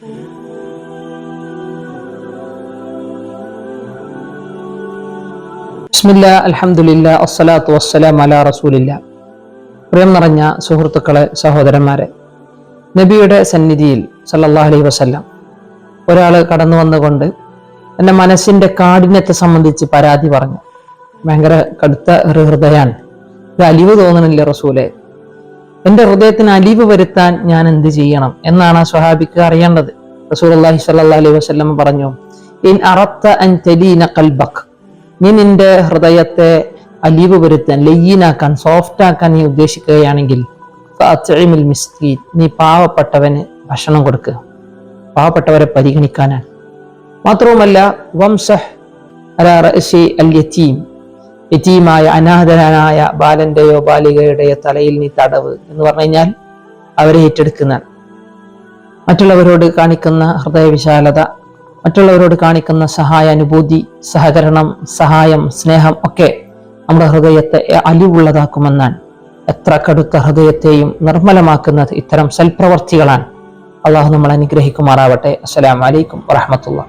ബിസ്മില്ല പ്രിയം നിറഞ്ഞ സുഹൃത്തുക്കളെ സഹോദരന്മാരെ നബിയുടെ സന്നിധിയിൽ സല്ലല്ലാഹു അലൈഹി വസല്ലം ഒരാൾ കടന്നു വന്നുകൊണ്ട് എന്റെ മനസ്സിന്റെ കാഠിന്യത്തെ സംബന്ധിച്ച് പരാതി പറഞ്ഞു. ഭയങ്കര കടുത്ത ഹൃഹൃദയാണ് ഹൃദയാണ് ഒരു അലിവ് തോന്നണില്ല റസൂലെ. എന്റെ ഹൃദയത്തിന് അലിവ് വരുത്താൻ ഞാൻ എന്ത് ചെയ്യണം എന്നാണ് ആ സ്വഹാബിക്ക് അറിയേണ്ടത്. റസൂൽ അള്ളാഹി സല്ലല്ലാഹു അലൈഹി വസല്ലം പറഞ്ഞു ഇൻ അറത്ത അൻ കൽബക് നീ നിന്റെ ഹൃദയത്തെ അലീവ് വരുത്താൻ ലയ്യനാക്കാൻ സോഫ്റ്റ് ആക്കാൻ നീ ഉദ്ദേശിക്കുകയാണെങ്കിൽ മിസ്കീൻ നീ പാവപ്പെട്ടവന് ഭക്ഷണം കൊടുക്കുക പാവപ്പെട്ടവരെ പരിഗണിക്കാനാണ്. മാത്രവുമല്ല വംസഹ് അൽ യതീം യതീമായ അനാഥനായ ബാലന്റെയോ ബാലികയുടെയോ തലയിൽ നീ തടവ് എന്ന് പറഞ്ഞു കഴിഞ്ഞാൽ അവരെ ഏറ്റെടുക്കുന്ന മറ്റുള്ളവരോട് കാണിക്കുന്ന ഹൃദയവിശാലത മറ്റുള്ളവരോട് കാണിക്കുന്ന സഹായ അനുഭൂതി സഹകരണം സഹായം സ്നേഹം ഒക്കെ നമ്മുടെ ഹൃദയത്തെ അലിവുള്ളതാക്കുമെന്നാണ്. എത്ര കടുത്ത ഹൃദയത്തെയും നിർമ്മലമാക്കുന്നത് ഇത്തരം സൽപ്രവർത്തികളാണ്. അള്ളാഹു നമ്മൾ അനുഗ്രഹിക്കുമാറാവട്ടെ. അസ്സലാമലൈക്കും വറഹമത്തുള്ള